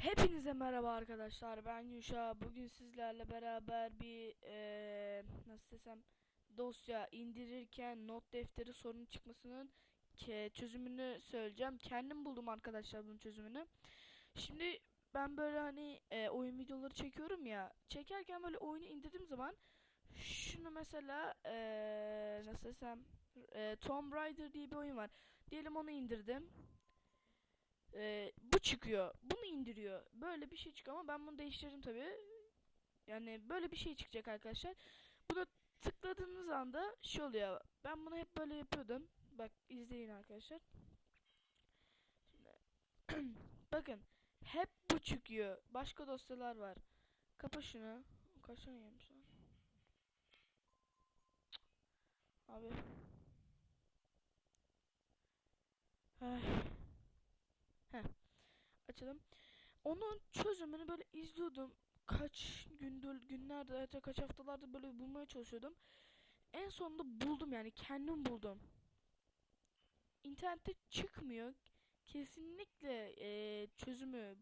Hepinize merhaba arkadaşlar. Ben Yuşa. Bugün sizlerle beraber bir eee, nasıl desem dosya indirirken not defteri sorunu çıkmasının ke- çözümünü söyleyeceğim. Kendim buldum arkadaşlar bunun çözümünü. Şimdi ben böyle hani eee, oyun videoları çekiyorum ya. Çekerken böyle oyunu indirdiğim zaman şunu mesela eee, nasıl desem eee, Tomb Raider diye bir oyun var. Diyelim onu indirdim. Ee, bu çıkıyor. Bunu indiriyor. Böyle bir şey çıkıyor ama ben bunu değiştirdim tabii. Yani böyle bir şey çıkacak arkadaşlar. Buna tıkladığınız anda şey oluyor. Ben bunu hep böyle yapıyordum. Bak izleyin arkadaşlar. Şimdi bakın hep bu çıkıyor. Başka dosyalar var. Kapa şunu. Kaç tane yemiş lan? Abi. Ay. Açalım. Onun çözümünü böyle izliyordum. Kaç gündür, günlerde, hatta kaç haftalardır böyle bulmaya çalışıyordum. En sonunda buldum yani kendim buldum. İnternette çıkmıyor. Kesinlikle eee, çözümü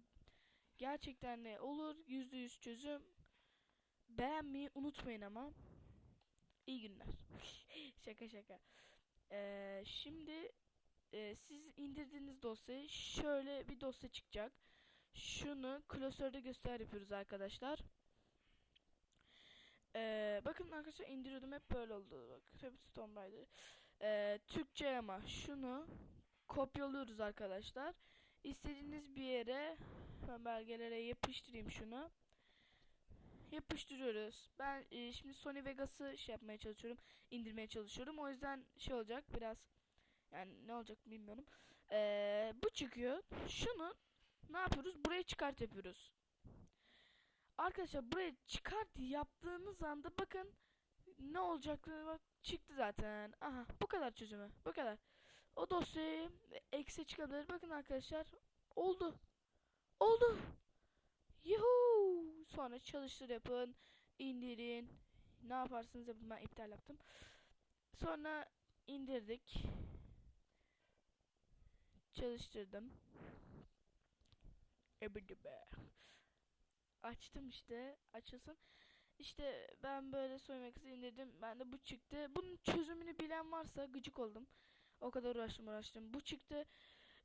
gerçekten de olur. %100 çözüm. Beğenmeyi unutmayın ama. İyi günler. Şaka şaka. Eee, şimdi eee, siz indirdiğiniz dosyayı şöyle bir dosya çıkacak. Şunu klasörde göster yapıyoruz arkadaşlar. Ee, bakın arkadaşlar indiriyordum hep böyle oldu. Bak hep Tomb Raider. Ee, Türkçe ama şunu kopyalıyoruz arkadaşlar. İstediğiniz bir yere ben belgelere yapıştırayım şunu. Yapıştırıyoruz. Ben e, şimdi Sony Vegas'ı şey yapmaya çalışıyorum. indirmeye çalışıyorum. O yüzden şey olacak biraz yani ne olacak bilmiyorum. Ee, bu çıkıyor. Şunu ne yapıyoruz? Buraya çıkart yapıyoruz. Arkadaşlar buraya çıkart yaptığınız anda bakın ne olacak çıktı zaten. Aha bu kadar çözümü. Bu kadar. O dosyayı eksi çıkabilir. Bakın arkadaşlar oldu. Oldu. Yuhu. Sonra çalıştır yapın. indirin. Ne yaparsınız yapın. Ben iptal yaptım. Sonra indirdik. Çalıştırdım. Ebedi be. Açtım işte. Açılsın. İşte ben böyle soymak indirdim. Ben de bu çıktı. Bunun çözümünü bilen varsa gıcık oldum. O kadar uğraştım uğraştım. Bu çıktı.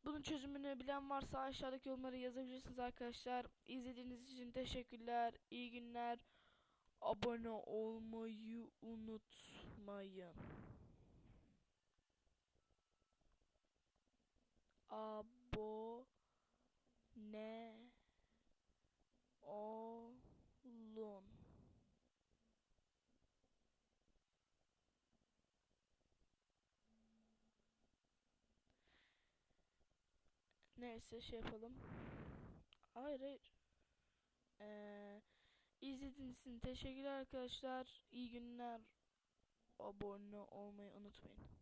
Bunun çözümünü bilen varsa aşağıdaki yorumları yazabilirsiniz arkadaşlar. İzlediğiniz için teşekkürler. İyi günler. Abone olmayı unutmayın. Abone olun. Neyse şey yapalım. Hayır hayır. Ee, izlediğiniz için teşekkürler arkadaşlar. İyi günler. Abone olmayı unutmayın.